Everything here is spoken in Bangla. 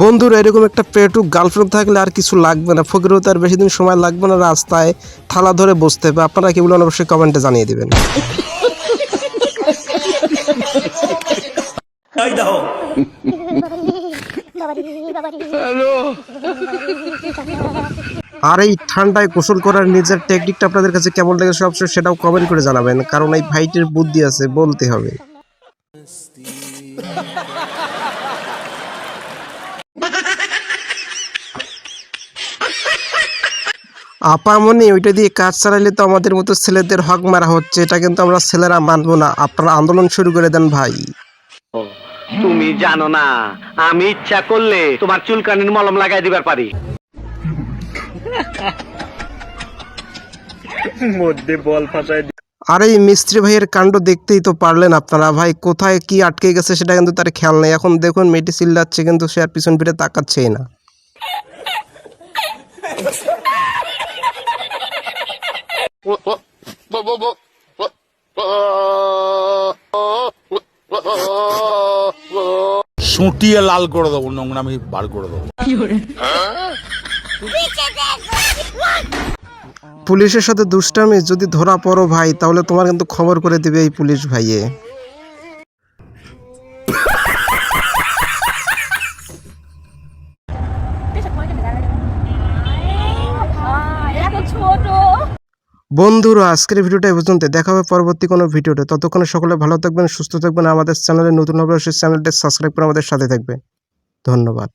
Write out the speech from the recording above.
বন্ধুরা এরকম একটা পেটুক গার্লফ্রেন্ড থাকলে আর কিছু লাগবে না। ফকিরও তার বেশি দিন সময় লাগবে না রাস্তায় থালা ধরে বসতে। হবে আপনারা কি বলেন অবশ্যই কমেন্টে জানিয়ে দেবেন। আর এই ঠান্ডায় গোসল করার নিজের টেকনিকটা আপনাদের কাছে কেমন লেগেছে অবশ্যই সেটাও কমেন্ট করে জানাবেন। কারণ এই ভাইটির বুদ্ধি আছে বলতে হবে। আপামনি ওইটা দিয়ে কাজ চালাইলে তো আমাদের মতো ছেলেদের হক মারা হচ্ছে এটা কিন্তু আমরা ছেলেরা মানবো না। আপনারা আন্দোলন শুরু করে দেন ভাই। তুমি জানো না আমি ইচ্ছা করলে তোমার চুলকানির মলম লাগাই দিবার পারি। আর এই মিস্ত্রি ভাইয়ের কাণ্ড দেখতেই তো পারলেন আপনারা। ভাই কোথায় কি আটকে গেছে সেটা কিন্তু তার খেয়াল নেই। এখন দেখুন মেয়েটি চিল্লাচ্ছে কিন্তু সে আর পিছন ফিরে তাকাচ্ছেই না। সুটিয়ে লাল করে দেবো নোংরামি বার করে দেবো। পুলিশের সাথে দুষ্টামি, যদি ধরা পড়ো ভাই, তাহলে তোমার কিন্তু খবর করে দিবে এই পুলিশ ভাইয়ে। বন্ধুরা, আজকের ভিডিওটা এই পর্যন্ত দেখা হবে পরবর্তী কোনো ভিডিওতে। ততক্ষণে সকলে ভালো থাকবেন, সুস্থ থাকবেন। আমাদের চ্যানেলে নতুন হবে সেই চ্যানেলটি সাবস্ক্রাইব করে আমাদের সাথে থাকবেন। ধন্যবাদ।